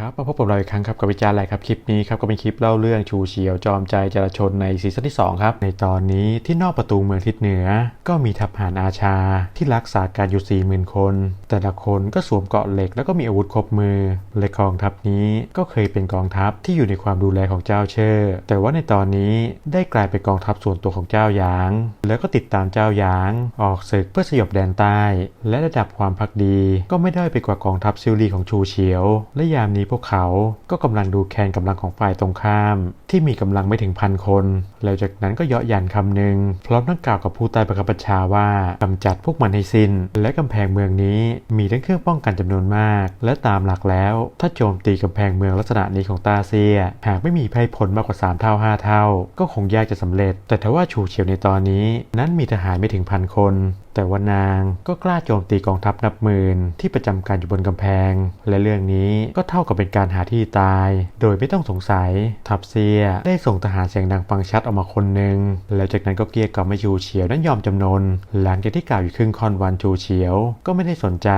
ครับมาพบกับเราอีกครั้งครับกับวิจารณ์อะไรครับคลิปนี้ครับก็เป็นคลิปเล่าเรื่องชูเฉียวจอมใจจราชนในซีซั่นที่2ครับในตอนนี้ที่นอกประตูเมืองทิศเหนือ ก็มีทัพหารอาชาที่รักษาการอยู่40,000คน แต่ละคนก็สวมเกราะเหล็กแล้วก็มีอาวุธครบมือและกองทัพนี้ก็เคยเป็นกองทัพที่อยู่ในความดูแลของเจ้าเชอร์แต่ว่าในตอนนี้ได้กลายเป็นกองทัพส่วนตัวของเจ้าหยาง แล้วก็ติดตามเจ้าหยาง ออกศึกเพื่อสยบแดนใต้ และระดับความพักดี ก็ไม่ได้ไปกว่ากองทัพซิลลีของชูเฉียว และยามนี้พวกเขาก็กำลังดูแคนกำลังของฝ่ายตรงข้าม ที่มีกำลังไม่ถึงพันคน แล้วจากนั้นก็เยาะหยันคำหนึ่งพร้อมทั้งกล่าวกับผู้ใต้บังคับบัญชาว่ากำจัดพวกมันให้สิน้น และกำแพงเมืองนี้มีทั้งเครื่องป้องกันจำนวนมาก และตามหลักแล้ว ถ้าโจมตีกำแพงเมืองลักษณะนี้ของตาเซีย หากไม่มีไพ่พลมากกว่า 3 เท่า 5 เท่า ก็คงยากจะสำเร็จ แต่ถ้าว่าชูเฉียวในตอนนี้ นั้นมีทหารไม่ถึงพันคนแต่ว่านางก็กล้าโจมตีกองทัพนับหมื่นที่ประจำการอยู่บนกำแพง และเรื่องนี้ก็เท่ากับเป็นการหาที่ตาย โดยไม่ต้องสงสัย ทัพเซียได้ส่งทหารเสียงดังฟังชัดออกมาคนหนึ่ง แล้วจากนั้นก็เกลี้ยกล่อมให้ชูเฉียวนั้นยอมจำนน หลังจากที่กล่าวอยู่ครึ่งคอนวันชูเฉียว ก็ไม่ได้สนใจ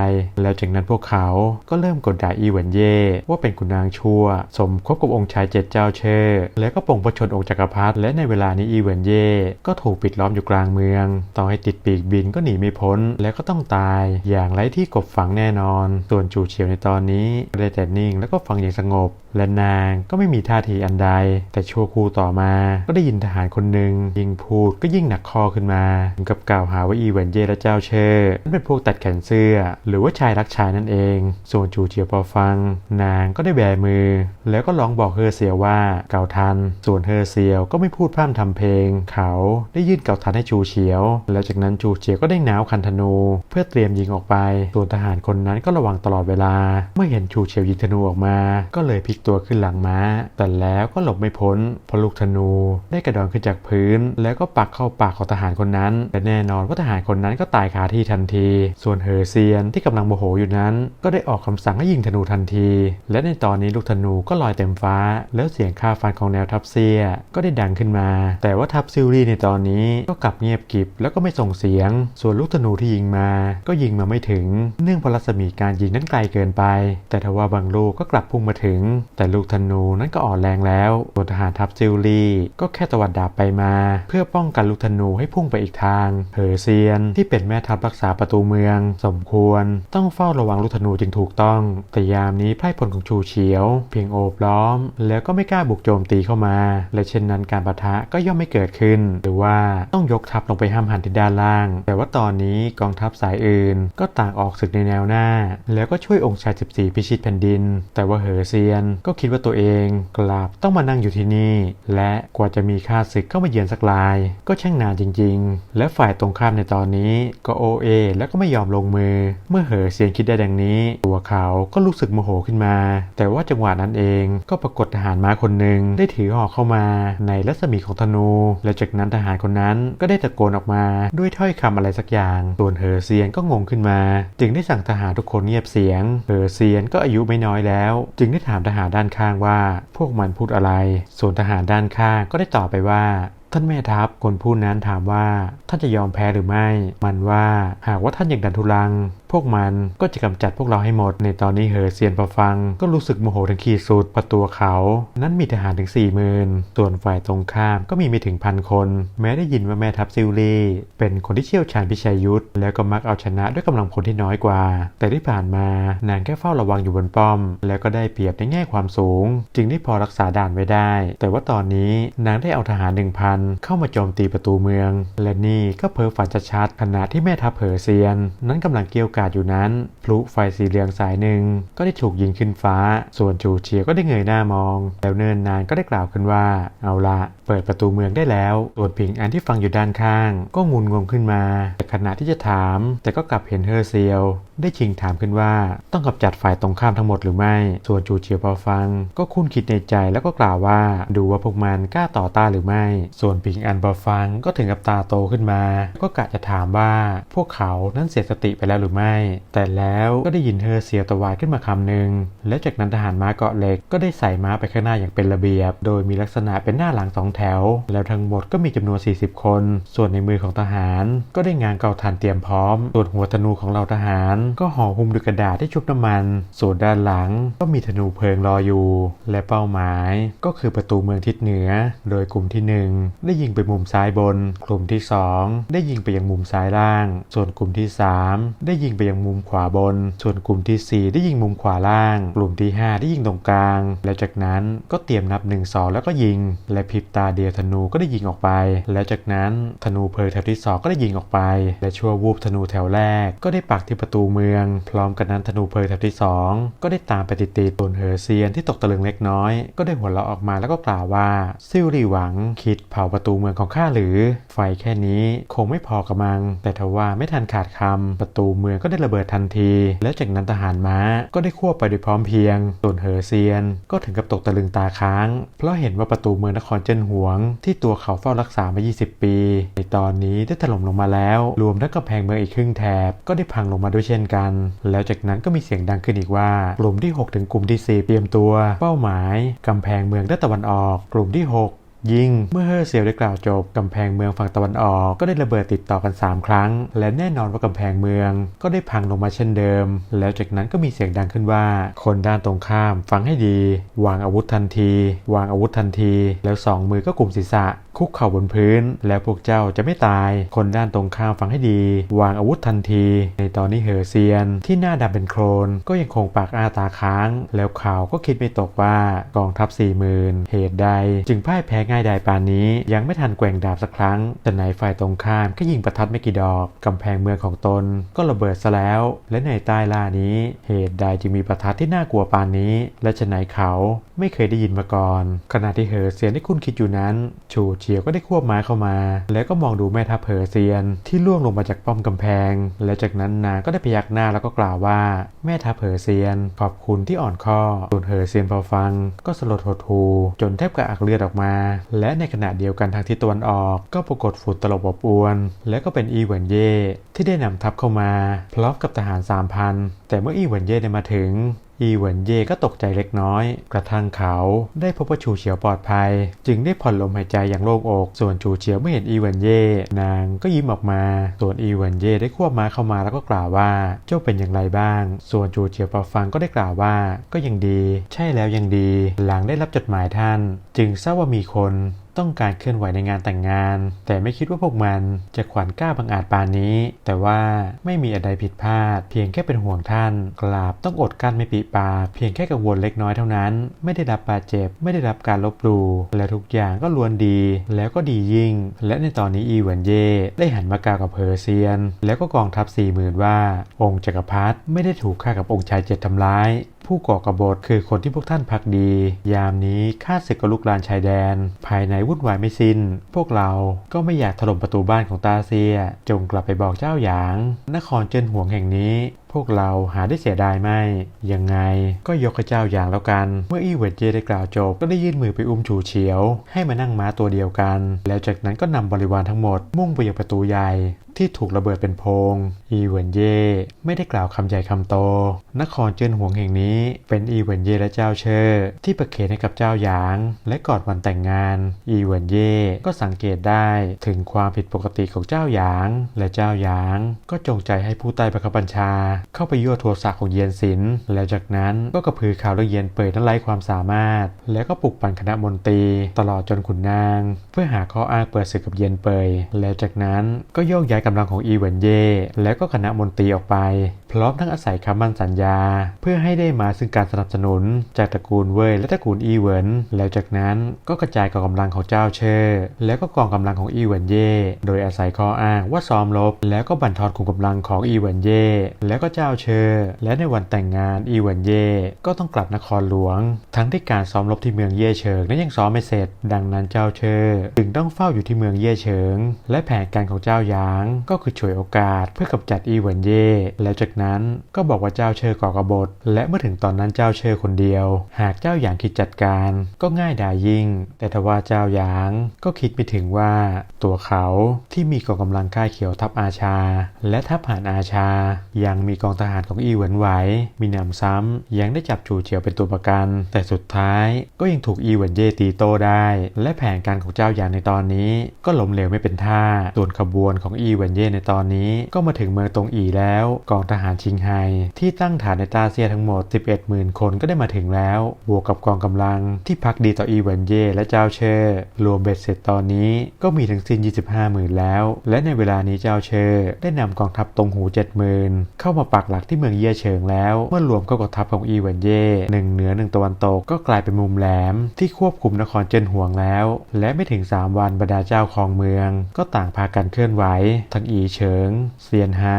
แล้วจากนั้นพวกเขาก็เริ่มกดด่าอีเหวนเย่ว่าเป็นขุนนางชั่ว สมคบกับองค์ชายเจ็ดเจ้าเชอแล้วก็ปงประชนองค์จักรพรรดิและในเวลานี้อีเหวนเย่ก็ถูกปิดล้อมอยู่กลางเมือง ต่อให้ติดปีกบินก็หนีไม่พ้นและก็ต้องตาย อย่างไร้ที่กบฝังแน่นอน ส่วนจูเฉียวในตอนนี้ได้แต่นิ่งแล้วก็ฟังอย่างสงบ และนางก็ไม่มีท่าทีอันใด แต่ชั่วครู่ต่อมา ก็ได้ยินทหารคนหนึ่งยิ่งพูดก็ยิ่งหนักคอขึ้นมาถึงกับกล่าวหาว่าอีเหวนเย่และเจ้าเชอร์นั้นเป็นพวกตัดแขนเสื้อ หรือว่าชายรักชายนั่นเอง ส่วนจูเฉียวพอฟัง นางก็ได้แบมือ แล้วก็ร้องบอกเฮอเซียวว่าเก่าทัน ส่วนเฮอเซียวก็ไม่พูดพร่ำทำเพลง เขาได้ยื่นเก่าทันให้จูเฉียว แล้วจากนั้นจูเฉียวก็ได้หนาวคันธนู เพื่อเตรียมยิงออกไป ส่วนทหารคนนั้นก็ระวังตลอดเวลา เมื่อเห็นจูเฉียวยิงธนูออกมา ก็เลยพลิกตัวขึ้นหลังม้า แต่แล้วก็หลบไม่พ้นเพราะลูกธนูได้กระดอนขึ้นจากพื้น แล้วก็ปักเข้าปากของทหารคนนั้นและแน่นอนว่าทหารคนนั้นก็ตายคาที่ทันที ส่วนเฮอเซียนที่กำลังโมโหอยู่นั้น ก็ได้ออกคำสั่งให้ยิงธนูทันที และในตอนนี้ลูกธนูก็ลอยเต็มฟ้า แล้วเสียงค่าฟันของแนวทัพเซียก็ได้ดังขึ้นมา แต่ว่าทัพซิลลี่ในตอนนี้ก็กลับเงียบกิบแล้วก็ไม่ส่งเสียง ส่วนลูกธนูที่ยิงมา ก็ยิงมาไม่ถึง เนื่องเพราะรัศมีการยิงนั้นไกลเกินไป แต่ทว่าบางลูกก็กลับพุ่งมาถึงแต่ลูกธนูนั้นก็อ่อนแรงแล้วส่วทหารทัพซิลลี่ก็แค่ตวัดดาบไปมา เพื่อป้องกันลูกธนูให้พุ่งไปอีกทางเฮอเซียนที่เป็นแม่ทัพรักษาประตูเมือง สมควร ต้องเฝ้าระวังลูกธนูจึงถูกต้อง แต่ยามนี้ไพร่พลของชูเฉียว เพียงโอบล้อม แล้วก็ไม่กล้าบุกโจมตีเข้ามา และเช่นนั้นการปะทะก็ย่อมไม่เกิดขึ้น หรือว่าต้องยกทัพลงไปห้ามหันที่ด้านล่าง แต่ว่าตอนนี้กองทัพสายอื่น ก็ต่างออกศึกในแนวหน้า แล้วก็ช่วยองค์ชาย 14 พิชิตแผ่นดิน แต่ว่าเหอเซียนก็คิดว่าตัวเองกลับต้องมานั่งอยู่ที่นี่ และกว่าจะมีข้าศึกเข้ามาเยือนสักลาย ก็ช่างนานจริง ๆ และฝ่ายตรงข้ามในตอนนี้ก็โอเอแล้วก็ไม่ยอมลงมือ เมื่อเหอเซียนคิดได้ดังนี้ ตัวเขาก็รู้สึกโมโหขึ้นมา แต่ว่าจังหวะนั้นเองก็ปรากฏทหารม้าคนหนึ่งได้ถือหอกเข้ามาในรัศมีของธนู และจากนั้นทหารคนนั้นก็ได้ตะโกนออกมาด้วยถ้อยคำอะไรสักอย่าง ส่วนเหอเซียนก็งงขึ้นมา จึงได้สั่งทหารทุกคนเงียบเสียง เหอเซียนก็อายุไม่น้อยแล้ว จึงได้ถามทหารด้านข้างว่า พวกมันพูดอะไร ส่วนทหารด้านข้างก็ได้ตอบไปว่า ท่านแม่ทัพคนผู้นั้นถามว่าท่านจะยอมแพ้หรือไม่ มันว่าหากว่าท่านยังดันทุลัง พวกมันก็จะกำจัดพวกเราให้หมด ในตอนนี้เฮอเซียนพอฟัง ก็รู้สึกโมโหถึงขีดสุดประตัวเขา นั้นมีทหารถึง4ี่หมื่นส่วนฝ่ายตรงข้ามก็มีไม่ถึงพันคน แม้ได้ยินว่าแม่ทัพซิลลีเป็นคนที่เชี่ยวชาญพิชัยยุทธแล้วก็มักเอาชนะด้วยกำลังพลที่น้อยกว่า แต่ที่ผ่านมานางแค่เฝ้าระวังอยู่บนป้อม แล้วก็ได้เปรียบในแง่ความสูง จึงได้พอรักษาด่านไว้ได้ แต่ว่าตอนนี้นางได้เอาทหารหนึ่งพันเข้ามาโจมตีประตูเมือง และนี่ก็เพ้อฝันชัดๆขณะที่แม่ทัพเผอเซียน นั้นกำลังเกี่ยวกัาดอยู่นั้น พลุไฟสีเหลืองสายหนึ่ง ก็ได้ถูกยิงขึ้นฟ้า ส่วนจูเฉียก็ได้เงยหน้ามอง แล้วเนินนานก็ได้กล่าวขึ้นว่า เอาละเปิดประตูเมืองได้แล้ว ส่วนผิงอันที่ฟังอยู่ด้านข้าง ก็งุนงงขึ้นมา แต่ขณะที่จะถาม แต่ก็กลับเห็นเฮอเซียว ได้ชิงถามขึ้นว่าต้องกำจัดฝ่ายตรงข้ามทั้งหมดหรือไม่ ส่วนจูเฉียวพอฟัง ก็คุ้นคิดในใจแล้วก็กล่าวว่าดูว่าพวกมันกล้าต่อต้านหรือไม่ ส่วนผิงอันพอฟังก็ถึงกับตาโตขึ้นมา ก็กะจะถามว่าพวกเขานั้นเสียสติไปแล้วหรือไม่แต่แล้วก็ได้ยินเฮอเสียวตะวายขึ้นมาคำหนึ่งและจากนั้นทหารม้าเกาะเหล็กก็ได้ใส่ม้าไปข้างหน้าอย่างเป็นระเบียบ โดยมีลักษณะเป็นหน้าหลังสองแถว แล้วทั้งหมดก็มีจำนวน 40 คน ส่วนในมือของทหาร ก็ได้งานเกาทันเตรียมพร้อม ส่วนหัวธนูของเราทหาร ก็ห่อหุ้มด้วยกระดาษที่ชุบน้ำมัน ส่วนด้านหลังก็มีธนูเพลิงรออยู่ และเป้าหมายก็คือประตูเมืองทิศเหนือ โดยกลุ่มที่หนึ่งได้ยิงไปมุมซ้ายบน กลุ่มที่สองได้ยิงไปยังมุมซ้ายล่าง ส่วนกลุ่มที่สามได้ยิงไปยังมุมขวาบน ส่วนกลุ่มที่สี่ได้ยิงมุมขวาล่าง กลุ่มที่ห้าได้ยิงตรงกลาง แล้วจากนั้นก็เตรียมนับ 1 2 แล้วก็ยิง และพริบตาเดียวธนูก็ได้ยิงออกไป แล้วจากนั้นธนูเพลิงแถวที่สองก็ได้ยิงออกไป และชั่ววูบธนูแถวแรก ก็ได้ปักที่ประตูเมือง พร้อมกันนั้นธนูเพลิงแถวที่สองก็ได้ตามไปติดๆส่วนเหอเซียนที่ตกตะลึงเล็กน้อย ก็ได้หัวเราะออกมาแล้วก็กล่าวว่าซิ่วหลี่หวังคิดเผาประตูเมืองของข้าหรือ ไฟแค่นี้คงไม่พอกระมัง แต่ทว่าไม่ทันขาดคำประตูเมืองก็ได้ระเบิดทันที แล้วจากนั้นทหารม้าก็ได้ควบไปโดยพร้อมเพรียง ส่วนเหอเซียน ก็ถึงกับตกตะลึงตาค้าง เพราะเห็นว่าประตูเมืองนครเจิ้นหวง ที่ตัวเขาเฝ้ารักษามา 20 ปี ในตอนนี้ได้ถล่มลงมาแล้ว รวมทั้งกำแพงเมืองอีกครึ่งแถบก็ได้พังลงมาด้วยเช่นกัน แล้วจากนั้นก็มีเสียงดังขึ้นอีกว่า กลุ่มที่ 6 ถึงกลุ่มที่4เตรียมตัว เป้าหมายกำแพงเมืองด้านตะวันออก กลุ่มที่ 6 ยิง เมื่อเฮอร์เซียได้กล่าวจบกำแพงเมืองฝั่งตะวันออก ก็ได้ระเบิดติดต่อกัน 3 ครั้ง และแน่นอนว่ากำแพงเมือง ก็ได้พังลงมาเช่นเดิม แล้วจากนั้นก็มีเสียงดังขึ้นว่า คนด้านตรงข้ามฟังให้ดี วางอาวุธทันที วางอาวุธทันที แล้วสองมือก็กลุ่มศีรษะ คุกเข่าบนพื้น แล้วพวกเจ้าจะไม่ตาย คนด้านตรงข้ามฟังให้ดี วางอาวุธทันที ในตอนนี้เฮอเซียน ที่หน้าดำเป็นโครนก็ยังคงปากอ้าตาค้าง แล้วข่าวก็คิดไม่ตกว่ากองทัพสี่หมื่นเหตุใด จึงพ่ายแพ้ง่ายดายปานนี้ ยังไม่ทันแกว่งดาบสักครั้ง แต่ไหนฝ่ายตรงข้ามก็ยิงประทัดไม่กี่ดอก กำแพงเมืองของตน ก็ระเบิดซะแล้ว และในใต้ล่านี้ เหตุใดจึงมีประทัดที่น่ากลัวปานนี้ และฉะไหนเขาไม่เคยได้ยินมาก่อน ขณะที่เหอเซียนที่คุณคิดอยู่นั้น ชูเฉียวก็ได้ควบม้เข้ามา แล้วก็มองดูแม่ทัพเหอเซียน ที่ล่วงลงมาจากป้อมกำแพง และจากนั้นนางก็ได้พยักหน้าแล้วก็กล่าวว่า แม่ทัพเหอเซียน ขอบคุณที่อ่อนข้อส่วนเหอเซียนพอฟัง ก็สลดหดหูจนแทบกระอักเลือดออกมาและในขณะเดียวกันทางทิศตะวันออกก็ปรากฏฝุ่นตลบอบอวน และก็เป็นอีเหวินเย่ที่ได้นำทัพเข้ามา พร้อมกับทหารสามพันแต่เมื่ออีเหวินเย่ได้มาถึง อีเหวินเย่ก็ตกใจเล็กน้อย กระทั่งเขาได้พบว่าชูเฉียวปลอดภัย จึงได้ผ่อนลมหายใจอย่างโล่งอก ส่วนชูเฉียวไม่เห็นอีเหวินเย่นางก็ยิ้มออกมา ส่วนอีเหวินเย่ได้ควบม้าเข้ามาแล้วก็กล่าวว่าเจ้าเป็นอย่างไรบ้าง ส่วนชูเฉียวพอฟังก็ได้กล่าวว่า ก็ยังดี ใช่แล้วยังดี หลังได้รับจดหมายท่าน จึงทราบว่ามีคนต้องการเคลื่อนไหวในงานแต่งงาน แต่ไม่คิดว่าพวกมันจะขวัญกล้าบังอาจปานนี้ แต่ว่าไม่มีอะไรผิดพลาด เพียงแค่เป็นห่วงท่าน กราบต้องอดกั้นไม่ปีปากเพียงแค่กังวลเล็กน้อยเท่านั้น ไม่ได้รับบาดเจ็บ ไม่ได้รับการลบหลู่และทุกอย่างก็ล้วนดี แล้วก็ดียิ่ง และในตอนนี้อีเหวินเย่ได้หันมากล่าวกับเพอร์เซียน แล้วก็กองทัพสี่หมื่นว่า องค์จักรพรรดิไม่ได้ถูกฆ่ากับองค์ชายเจ็ดทำร้าย ผู้ก่อกบฏคือคนที่พวกท่านพักดี ยามนี้ข้าศึกกลุกลานชายแดน ภายในวุ่นวายไม่สิ้น พวกเราก็ไม่อยากถล่มประตูบ้านของตาเซีย จงกลับไปบอกเจ้าหยาง นครเจินหวงแห่งนี้ พวกเราหาได้เสียดายไม่ยังไงก็ยกให้เจ้าอย่างแล้วกัน เมื่ออีเวนเจได้กล่าวจบ ก็ได้ยื่นมือไปอุ้มฉูเฉียว ให้มานั่งม้าตัวเดียวกัน แล้วจากนั้นก็นำบริวารทั้งหมด มุ่งไปยังประตูใหญ่ที่ถูกระเบิดเป็นโพง อีเวนเย่ไม่ได้กล่าวคำใหญ่คำโต นครเจินหวงแห่งนี้ เป็นอีเวนเย่และเจ้าเชอร์ที่ประเคนให้กับเจ้าหยาง และก่อนวันแต่งงาน อีเวนเย่ก็สังเกตได้ถึงความผิดปกติของเจ้าหยาง และเจ้าหยาง ก็จงใจให้ผู้ใต้บังคับบัญชาเข้าไปยั่วโทสะของเยียนศิลแล้วจากนั้นก็กระพือข่าวเรื่องเยียนเปิดนั้นไร้ความสามารถ แล้วก็ปลุกปั่นคณะมนตรี ตลอดจนขุนนาง เพื่อหาข้ออ้างเปิดศึกกับเยียนเปยแล้วจากนั้นก็โยกย้ายกำลังของอีเวนเย่และก็คณะมนตรีออกไป พร้อมทั้งอาศัยคำมั่นสัญญา เพื่อให้ได้มาซึ่งการสนับสนุน จากตระกูลเว่ยและตระกูลอีเวินแล้วจากนั้นก็กระจายกองกำลังของเจ้าเชอร์แล้วก็กองกำลังของอีเวนเย่โดยอาศัยข้ออ้างว่าซ้อมรบแล้วก็บั่นทอนขุมกำลังของอีเวนเย่แล้วก็เจ้าเชอ และในวันแต่งงานอีเวนเย่ก็ต้องกลับนครหลวง ทั้งที่การซ้อมรบที่เมืองเย่เฉิงนั้นยังซ้อมไม่เสร็จ ดังนั้นเจ้าเชอจึงต้องเฝ้าอยู่ที่เมืองเย่เฉิง และแผนการของเจ้าหยาง ก็คือฉวยโอกาสเพื่อกำจัดอีเวนเย่แล้วจากนั้นก็บอกว่าเจ้าเชอก่อกบฏ และเมื่อถึงตอนนั้นเจ้าเชอคนเดียว หากเจ้าหยางคิดจัดการก็ง่ายดายยิ่ง แต่ทว่าเจ้าหยางก็คิดไม่ถึงว่าตัวเขาที่มีกองกำลังค่ายเขียวทัพอาชา และทัพหานอาชายังมีกองทหารของอีเหวนไหว มีนำซ้ำยังได้จับชูเฉียวเป็นตัวประกัน แต่สุดท้ายก็ยังถูกอีเหวนเย่ตีโต้ได้ และแผนการของเจ้าหยางในตอนนี้ ก็ล้มเหลวไม่เป็นท่า ส่วนขบวนของอีเหวนเย่ในตอนนี้ ก็มาถึงเมืองตงอีแล้ว กองทหารชิงไฮที่ตั้งฐานในตาเซียทั้งหมด 11หมื่นคนก็ได้มาถึงแล้ว บวกกับกองกำลังที่พักดีต่ออีเหวนเย่และเจ้าเชอร์รวมเบ็ดเสร็จตอนนี้ก็มีทั้งสิ้น 25หมื่นแล้ว และในเวลานี้เจ้าเชอร์ได้นำกองทัพตงหู7หมื่นเข้ามาปักหลักที่เมืองเย่เฉิงแล้ว เมื่อรวมเข้ากับทัพของอีเหวินเย่หนึ่งเหนือหนึ่งตะวันตกก็กลายเป็นมุมแหลม ที่ควบคุมนครเจินหวงแล้ว และไม่ถึง 3 วันบรรดาเจ้าของเมือง ก็ต่างพากันเคลื่อนไหว ทั้งอีเฉิง เซียนฮา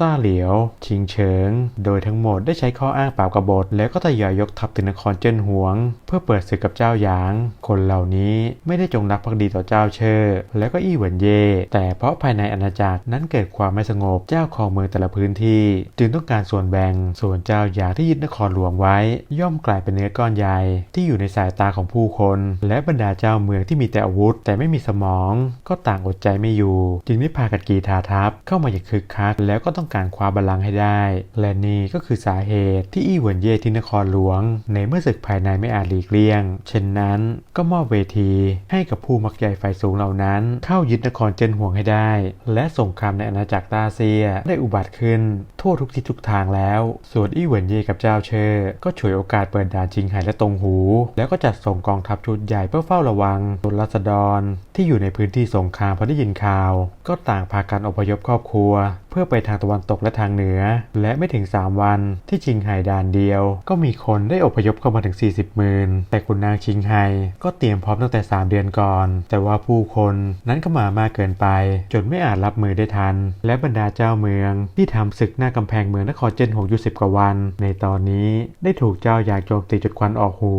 ต้าเหลียว ชิงเฉิง โดยทั้งหมดได้ใช้ข้ออ้างเปล่ากบฏแล้วก็ทยอยยกทัพถึงนครเจิ้นหวง เพื่อเปิดศึกกับเจ้าหยาง คนเหล่านี้ไม่ได้จงรักภักดีต่อเจ้าเชอร์และก็อี้เหวินเย่ แต่เพราะภายในอาณาจักรนั้นเกิดความไม่สงบเจ้าของเมืองแต่ละพื้นที่ จึงต้องการส่วนแบ่งส่วนเจ้าหยางที่ยึดนครหลวงไว้ ย่อมกลายเป็นเนื้อก้อนใหญ่ที่อยู่ในสายตาของผู้คน และบรรดาเจ้าเมืองที่มีแต่อาวุธ แต่ไม่มีสมอง ก็ต่างอดใจไม่อยู่ จึงได้พากันกีทาทัพเข้ามาอย่างคึกคักแล้วก็ต้ององการคว้าบัลลังก์ให้ได้ และนี่ก็คือสาเหตุที่อี้เหวินเย่ที่นครหลวง ในเมื่อศึกภายในไม่อาจหลีกเลี่ยง เช่นนั้นก็มอบเวทีให้กับผู้มักใหญ่ไฟสูงเหล่านั้น เข้ายึดนครเจนห่วงให้ได้ และสงครามในอาณาจักรตาเซียได้อุบัติขึ้น ทั่วทุกทิศทุกทางแล้ว ส่วนอี้เหวินเย่กับเจ้าเชอร์ก็ฉวยโอกาสเปิดด่านจิงไห่และตงหู แล้วก็จัดส่งกองทัพชุดใหญ่เพื่อเฝ้าระวังตุลสดรที่อยู่ในพื้นที่สงครามพอได้ยินข่าว ก็ต่างพากันอพยพครอบครัว พื่อไปทางตะวันตกและทางเหนือ และไม่ถึง 3 วันที่ชิงไห่ด่านเดียว ก็มีคนได้อพยพเข้ามาถึง 40หมื่นแต่คุณนางชิงไห่ก็เตรียมพร้อมตั้งแต่ 3 เดือนก่อน แต่ว่าผู้คนนั้นก็มามากเกินไป จนไม่อาจรับมือได้ทัน และบรรดาเจ้าเมือง ที่ทำศึกหน้ากำแพงเมืองนครเจนหงอยู่สิบกว่าวัน ในตอนนี้ได้ถูกเจ้าอยากโจมตีจนควันออกหู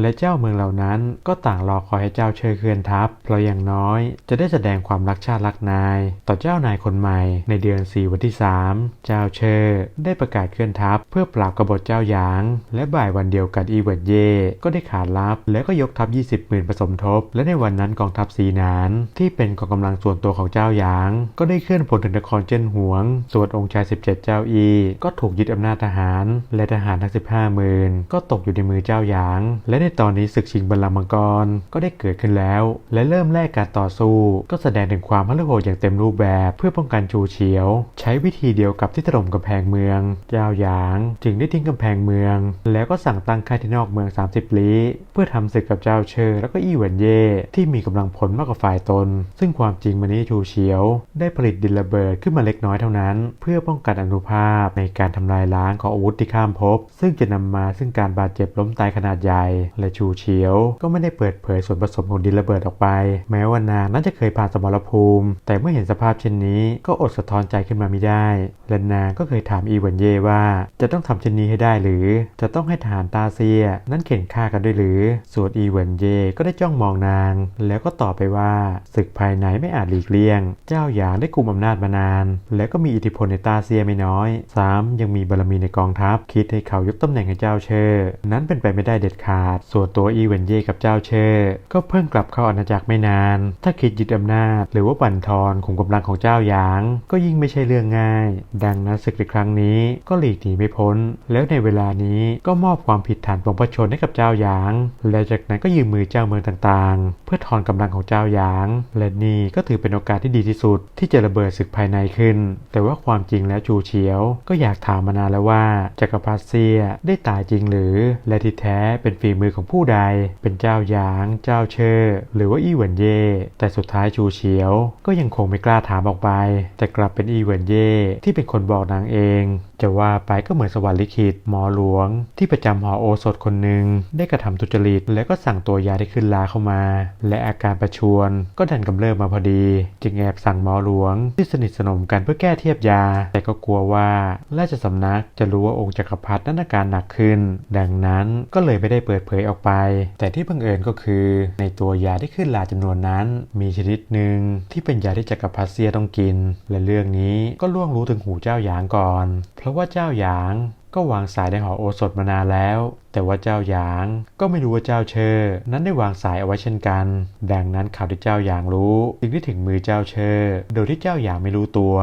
และเจ้าเมืองเหล่านั้นก็ต่างรอคอยให้เจ้าเชยเคลื่อนทัพเพราะอย่างน้อย จะได้แสดงความรักชาติรักนาย ต่อเจ้านายคนใหม่ในเดือน4วันที่ 3 เจ้าเชอร์ได้ประกาศเคลื่อนทัพเพื่อปราบกบฏเจ้าหยาง และบ่ายวันเดียวกันอีเวนเย่ก็ได้ขาดลับ แล้วก็ยกทัพ 20หมื่นผสมทบ และในวันนั้นกองทัพสีนาน ที่เป็นกองกำลังส่วนตัวของเจ้าหยาง ก็ได้เคลื่อนพลถึงนครเจิ้นหวง ส่วนองค์ชาย 17 เจ้าอี ก็ถูกยึดอำนาจทหาร และทหารทั้ง 15หมื่นก็ตกอยู่ในมือเจ้าหยาง และในตอนนี้ศึกชิงบัลลังก์มังกรก็ได้เกิดขึ้นแล้ว และเริ่มแรกการต่อสู้ ก็แสดงถึงความพลโหดอย่างเต็มรูปแบบ เพื่อป้องกันชูเฉียวใช้วิธีเดียวกับที่ถล่มกำแพงเมืองเจ้าหยาง จึงได้ทิ้งกำแพงเมือง แล้วก็สั่งตั้งค่ายที่นอกเมือง 30 ลี้ เพื่อทำศึกกับเจ้าเชอร์แล้วก็อี้เหวินเย่ที่มีกำลังพลมากกว่าฝ่ายตน ซึ่งความจริงมันนี้ชูเฉียว ได้ผลิตดินระเบิดขึ้นมาเล็กน้อยเท่านั้น เพื่อป้องกันอนุภาพในการทำลายล้างของอาวุธที่ข้ามภพซึ่งจะนำมาซึ่งการบาดเจ็บล้มตายขนาดใหญ่ และชูเฉียว ก็ไม่ได้เปิดเผยส่วนผสมของดินระเบิดออกไป แม้ว่านางนั้นจะเคยผ่านสมรภูมิ แต่เมื่อเห็นสภาพเช่นนี้ก็อดสะท้อนใจขึ้นมาไม่ได้ และนางก็เคยถามอีเวินเย่ว่า จะต้องทำเช่นนี้ให้ได้หรือ จะต้องให้ทหารตาเซีย นั้นเข็นฆ่ากันด้วยหรือ ส่วนอีเวินเย่ก็ได้จ้องมองนาง แล้วก็ตอบไปว่าศึกภายในไม่อาจหลีกเลี่ยง เจ้าหยางได้กุมอำนาจมานาน และก็มีอิทธิพลในตาเซียไม่น้อยซ้ำยังมีบารมีในกองทัพ คิดให้เขายกตำแหน่งให้เจ้าเชอนั้นเป็นไปไม่ได้เด็ดขาด ส่วนตัวอีเวนเย่กับเจ้าเชอก็เพิ่งกลับเข้าอาณาจักรไม่นาน ถ้าคิดยึดอำนาจ หรือว่าบั่นทอนขุมกำลังของเจ้าหยาง ก็ยิ่งไม่ใช่เรื่องง่าย ดังนั้นศึกในครั้งนี้ก็หลีกหนีไม่พ้น แล้วในเวลานี้ก็มอบความผิดฐานปลงพระชนให้กับเจ้าหยาง และจากนั้นก็ยืมมือเจ้าเมืองต่างๆ เพื่อถอนกำลังของเจ้าหยาง และนี่ก็ถือเป็นโอกาสที่ดีที่สุด ที่จะระเบิดศึกภายในขึ้น แต่ว่าความจริงแล้วจูเฉียว ก็อยากถามมานานแล้วว่าจักรพรรดิเซียได้ตายจริงหรือ และที่แท้เป็นฝีมือของผู้ใด เป็นเจ้าหยาง เจ้าเชอร์หรือว่าอี้เหวินเย่แต่สุดท้ายจูเฉียว ก็ยังคงไม่กล้าถามออกไป แต่กลับเป็นอี้เวนเย่ที่เป็นคนบอกนางเอง จะว่าไปก็เหมือนสวรรค์ลิขิตหมอหลวง ที่ประจำหอโอสถคนหนึ่งได้กระทำทุจริต และก็สั่งตัวยาได้ขึ้นลาเข้ามา และอาการประชวนก็ดันกำเริบมาพอดี จึงแอบสั่งหมอหลวง ที่สนิทสนมกันเพื่อแก้เทียบยา แต่ก็กลัวว่าราชสำนักจะรู้ว่าองค์จักรพรรดินั้นอาการหนักขึ้น ดังนั้นก็เลยไม่ได้เปิดเผยออกไป แต่ที่บังเอิญก็คือ ในตัวยาที่ขึ้นลาจำนวนนั้น มีชนิดหนึ่งที่เป็นยาที่จักรพรรดิเซียต้องกิน และเรื่องนี้ก็ล่วงรู้ถึงหูเจ้าหยางก่อนเพราะว่าเจ้าหยางก็วางสายในหอโอสถมานานแล้ว แต่ว่าเจ้าหยางก็ไม่รู้ว่าเจ้าเชอร์นั้นได้วางสายเอาไว้เช่นกัน ดังนั้นข่าวที่เจ้าหยางรู้จึงได้ถึงมือเจ้าเชอร์โดยที่เจ้าหยางไม่รู้ตัว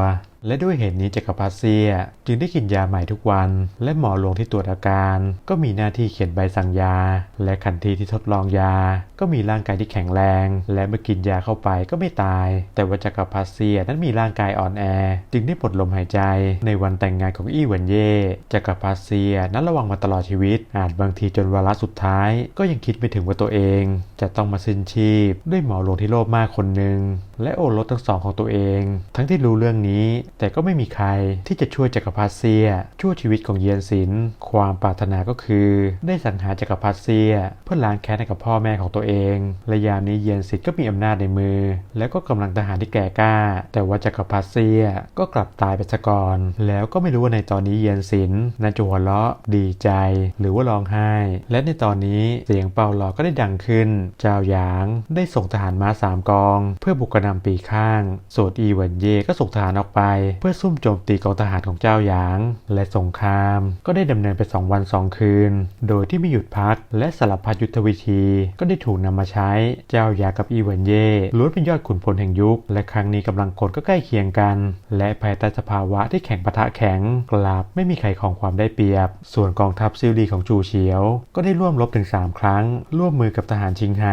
และด้วยเหตุนี้จักรพรรดิเซียจึงได้กินยาใหม่ทุกวัน และหมอหลวงที่ตรวจอาการ ก็มีหน้าที่เขียนใบสั่งยา และทันทีที่ทดลองยา ก็มีร่างกายที่แข็งแรง และเมื่อกินยาเข้าไปก็ไม่ตาย แต่ว่าจักรพรรดิเซียนั้นมีร่างกายอ่อนแอ จึงได้หมดลมหายใจ ในวันแต่งงานของอี้เหวินเย่จักรพรรดิเซียนั้นระวังมาตลอดชีวิต อาจบางทีจนวาระสุดท้าย ก็ยังคิดไม่ถึงว่าตัวเอง จะต้องมาสิ้นชีพ ด้วยหมอหลวงที่โลภมากคนหนึ่งและโอรสทั้งสองของตัวเอง ทั้งที่รู้เรื่องนี้แต่ก็ไม่มีใครที่จะช่วยจักรพรรดิเซีย ช่วยชีวิตของเยียนสินความปรารถนาก็คือ ได้สรรหาจักรพรรดิเซีย เพื่อล้างแค้นให้กับพ่อแม่ของตัวเองและยามนี้เยียนสินก็มีอำนาจในมือ และก็กำลังทหารที่แก่กล้า แต่ว่าจักรพรรดิเซียก็กลับตายไปซะก่อน แล้วก็ไม่รู้ว่าในตอนนี้เยียนสินนั้นจะหัวเราะดีใจ หรือว่าร้องไห้ และในตอนนี้เสียงเป่าหลอก็ได้ดังขึ้น เจ้าหยางได้ส่งทหารม้าสามกอง เพื่อบุกกระนำปีข้างส่วนอีหวินเยก็ส่งทหารออกไปเพื่อซุ่มโจมตีกองทหารของเจ้าหยาง และสงคราม ก็ได้ดำเนินไป 2 วัน 2 คืน โดยที่ไม่หยุดพัก และสารพัดยุทธวิธีก็ได้ถูกนำมาใช้ เจ้าหยางกับอีเวนเย่ล้วนเป็นยอดขุนพลแห่งยุค และครั้งนี้กำลังคนก็ใกล้เคียงกัน และภายใต้สภาวะที่แข่งปะทะแข็งกลับไม่มีใครของความได้เปรียบ ส่วนกองทัพซิลลีของจูเฉียว ก็ได้ร่วมรบถึง 3 ครั้ง ร่วมมือกับทหารชิงไฮ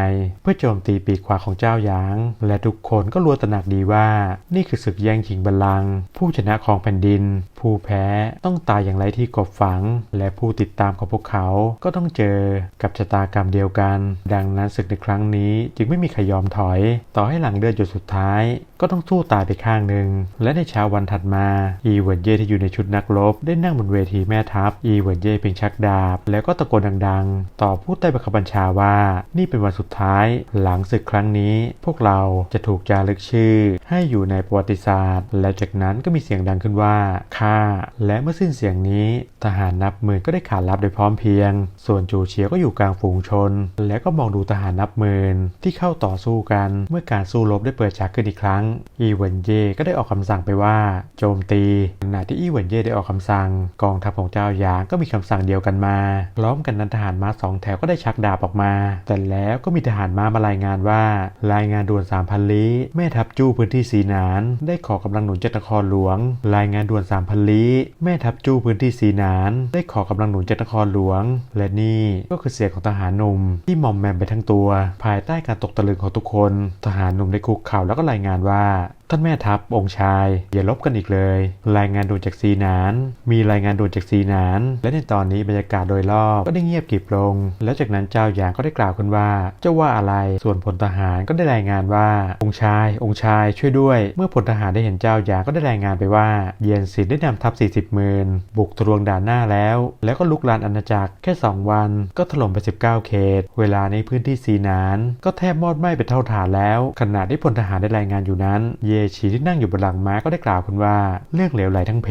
เพื่อโจมตีปีกขวาของเจ้าหยาง และทุกคนก็ล้วนตระหนักดีว่า นี่คือศึกแย่งชิงบัลลังก์ผู้ชนะของแผ่นดิน ผู้แพ้ต้องตายอย่างไรที่กบฝัง และผู้ติดตามของพวกเขาก็ต้องเจอกับชะตากรรมเดียวกัน ดังนั้นศึกในครั้งนี้จึงไม่มีใครยอมถอย ต่อให้หลังเดือดหยดสุดท้ายก็ต้องสู้ตายไปข้างหนึ่ง และในเช้าวันถัดมา อีเวนเย่ที่อยู่ในชุดนักรบได้นั่งบนเวทีแม่ทัพ อีเวนเย่เพียงชักดาบ แล้วก็ตะโกนดังๆ ต่อผู้ใต้บังคับบัญชาว่านี่เป็นวันสุดท้าย หลังศึกครั้งนี้ พวกเราจะถูกจารึกชื่อ ให้อยู่ในประวัติศาสตร์ และจากนั้นก็มีเสียงดังขึ้นว่าข้าและเมื่อสิ้นเสียงนี้ ทหารนับหมื่นก็ได้ขาดรับโดยพร้อมเพรียง ส่วนจูเฉียก็อยู่กลางฝูงชน แล้วก็มองดูทหารนับหมื่นที่เข้าต่อสู้กัน เมื่อการสู้รบได้เปิดฉากขึ้นอีกครั้งอีเหวินเย่ก็ได้ออกคำสั่งไปว่าโจมตีขณะที่อีเหวินเย่ได้ออกคำสั่ง กองทัพของเจ้าหยางก็มีคำสั่งเดียวกันมาพร้อมกันนั้นทหารม้าสองแถวก็ได้ชักดาบออกมา แต่แล้วก็มีทหารม้ามารายงานว่า รายงานด่วน3,000ลี้แม่ทัพจู้พื้นที่สีนาน ได้ขอกำลังหนุนจากนครหลวง รายงานด่วน3,000ลี้แม่ทัพจู้พื้นที่สีนาน ได้ขอกำลังหนุนจากนครหลวง และนี่ก็คือเสียงของทหารหนุ่มที่มอมแมมไปทั้งตัว ภายใต้การตกตะลึงของทุกคน ทหารหนุ่มได้คุกเข่าแล้วก็รายงานว่าว่าท่านแม่ทัพองค์ชาย อย่าลบกันอีกเลย รายงานด่วนจากซีนาน มีรายงานด่วนจากซีนาน และในตอนนี้บรรยากาศโดยรอบก็ได้เงียบกริบลง แล้วจากนั้นเจ้าหยางก็ได้กล่าวขึ้นว่าเจ้าว่าอะไรส่วนพลทหารก็ได้รายงานว่าองค์ชาย องค์ชายช่วยด้วย เมื่อพลทหารได้เห็นเจ้าหยางก็ได้รายงานไปว่า เยียนสินได้นำทัพ 40หมื่นบุกทะลวงด่านหน้าแล้ว แล้วก็ลุกลานอาณาจักรแค่ 2 วัน ก็ถล่มไป 19 เขต เวลาในพื้นที่ซีนาน ก็แทบมอดไหม้เป็นเท่าฐานแล้วขณะที่พลทหารได้รายงานอยู่นั้นเยชีที่นั่งอยู่บนหลังม้าก็ได้กล่าวขึ้นว่า เรื่องเหลวไหลทั้งเพ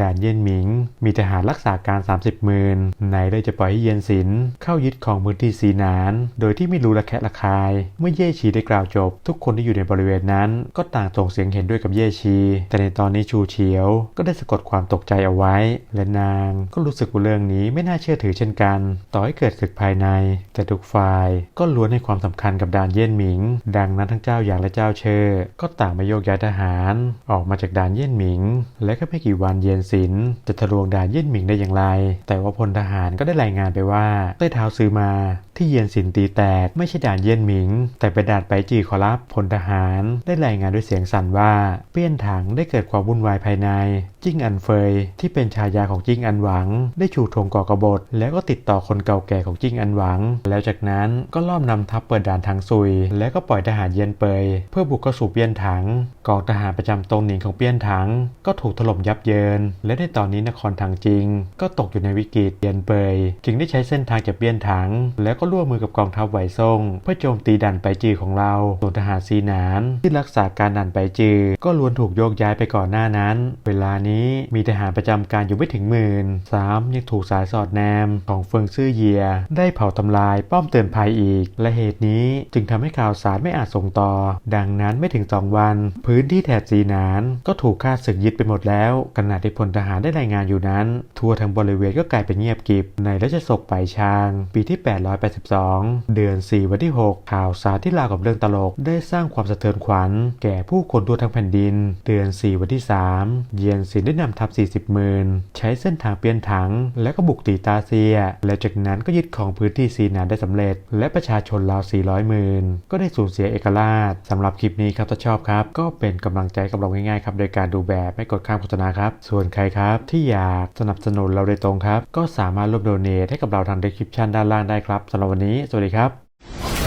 ด่านเย็นหมิง มีทหารรักษาการ 30หมื่นไหนเลยจะปล่อยให้เย็นสินเข้ายึดของพื้นที่ซีนาน โดยที่ไม่รู้ระแคะระคาย เมื่อเย่ชีได้กล่าวจบ ทุกคนที่อยู่ในบริเวณนั้น ก็ต่างส่งเสียงเห็นด้วยกับเย่ชี แต่ในตอนนี้ชูเฉียว ก็ได้สะกดความตกใจเอาไว้ และนางก็รู้สึกว่าเรื่องนี้ไม่น่าเชื่อถือเช่นกัน ต่อให้เกิดศึกภายใน แต่ทุกฝ่ายก็ล้วนให้ความสำคัญกับด่านเย่นหมิง ดังนั้นทั้งเจ้าหยางและเจ้าเชอก็ต่างมาโยกย้ายทหารออกมาจากด่านเย่นหมิง และก็ไม่กี่วันเย็นสินจะทะลวงด่านเย่นหมิงได้อย่างไร แต่ว่าพลทหารก็ได้รายงานไปว่าใต้เท้าซื้อมาที่เยียนสินตีแตกไม่ใช่ด่านเยียนหมิง แต่เป็นด่านไปจีขอรับพลทหาร ได้รายงานด้วยเสียงสั่นว่าเปี้ยนถังได้เกิดความวุ่นวายภายในจิ้งอันเฟยที่เป็นชายาของจิ้งอันหวัง ได้ชูธงก่อกบฏ แล้วก็ติดต่อคนเก่าแก่ของจิ้งอันหวัง แล้วจากนั้นก็ล่อมนำทัพเปิดด่านทางซุย แล้วก็ปล่อยทหารเยียนเปย เพื่อบุกเข้าสู่เปียนถังกองทหารประจำตรงหนิงของเปี้ยนถัง ก็ถูกถล่มยับเยิน และในตอนนี้นครถังจริง ก็ตกอยู่ในวิกฤตเยียนเปย จึงได้ใช้เส้นทางจากเปี้ยนถัง แล้วก็ร่วมมือกับกองทัพไหวซ่งเพื่อโจมตีด่านไปจือของเราส่วนทหารซีหนาน ที่รักษาการด่านไปจือก็ล้วนถูกโยกย้ายไปก่อนหน้านั้น เวลานี้นี้มีทหารประจำการอยู่ไม่ถึงหมื่นสามยังถูกสายสอดแนมของเฟิงซื่อเยีย ได้เผาทำลายป้อมเตือนภัยอีก และเหตุนี้จึงทำให้ข่าวสารไม่อาจส่งต่อ ดังนั้นไม่ถึง 2 วัน พื้นที่แถบจีนานก็ถูกฆ่าศึกยึดไปหมดแล้วขณะที่พลทหารได้รายงานอยู่นั้น ทั่วทั้งบริเวณก็กลายเป็นเงียบกิบในราชสกไปชาง ปีที่ 882 เดือน 4 วันที่ 6 ข่าวสารที่ราวกับเรื่องตลกได้สร้างความสะเทือนขวัญ แก่ผู้คนทั่วทั้งแผ่นดิน เดือน 4 วันที่ 3 เยียนสินได้นำทัพ 40หมื่นใช้เส้นทางเปลี่ยนถัง และก็บุกตีตาเซีย และจากนั้นก็ยึดของพื้นที่ซีนานได้สำเร็จ และประชาชนราว 400หมื่นก็ได้สูญเสียเอกราชสำหรับคลิปนี้ครับถ้าชอบครับ ก็เป็นกำลังใจกับเราง่ายๆครับโดยการดูแบบไม่กดข้ามโฆษณาครับ ส่วนใครครับที่อยากสนับสนุนเราโดยตรงครับ ก็สามารถร่วมโดเนทให้กับเราทาง description ด้านล่างได้ครับสำหรับวันนี้ สวัสดีครับ